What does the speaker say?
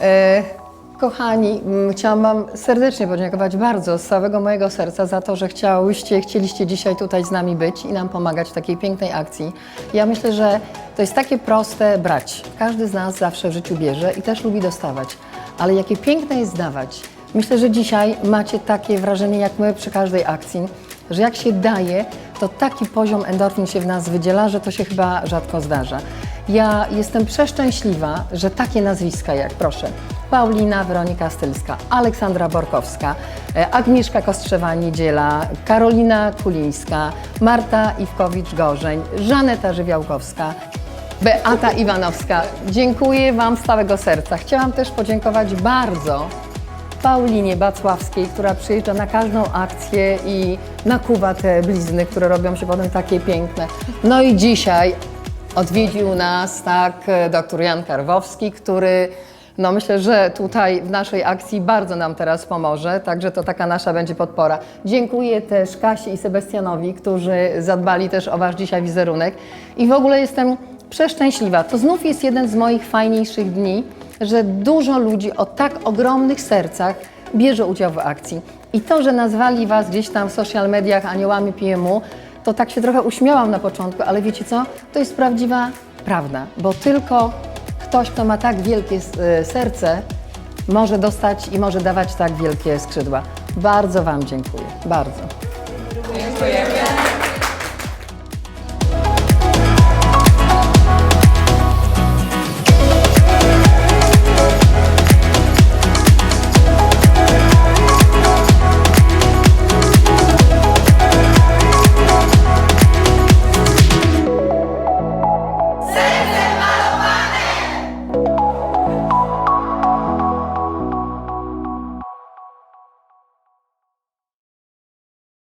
E, Kochani, chciałam Wam serdecznie podziękować bardzo z całego mojego serca za to, że chciałyście, chcieliście dzisiaj tutaj z nami być i nam pomagać w takiej pięknej akcji. Ja myślę, że to jest takie proste brać. Każdy z nas zawsze w życiu bierze i też lubi dostawać. Ale jakie piękne jest dawać. Myślę, że dzisiaj macie takie wrażenie jak my przy każdej akcji, że jak się daje, to taki poziom endorfin się w nas wydziela, że to się chyba rzadko zdarza. Ja jestem przeszczęśliwa, że takie nazwiska jak, proszę, Paulina Weronika Stylska, Aleksandra Borkowska, e, Agnieszka Kostrzewa-Niedziela, Karolina Kulińska, Marta Iwkowicz-Gorzeń, Żaneta Żywiałkowska, Beata Iwanowska. Dziękuję Wam z całego serca. Chciałam też podziękować bardzo Paulinie Bacławskiej, która przyjeżdża na każdą akcję i nakuwa te blizny, które robią się potem takie piękne. No i dzisiaj odwiedził nas tak e, dr Jan Karwowski, który no myślę, że tutaj w naszej akcji bardzo nam teraz pomoże, także to taka nasza będzie podpora. Dziękuję też Kasi i Sebastianowi, którzy zadbali też o Wasz dzisiaj wizerunek i w ogóle jestem przeszczęśliwa. To znów jest jeden z moich fajniejszych dni, że dużo ludzi o tak ogromnych sercach bierze udział w akcji. I to, że nazwali Was gdzieś tam w social mediach aniołami PMU, to tak się trochę uśmiałam na początku, ale wiecie co? To jest prawdziwa prawda, bo tylko ktoś, kto ma tak wielkie e, serce, może dostać i może dawać tak wielkie skrzydła. Bardzo Wam dziękuję. Bardzo. Serce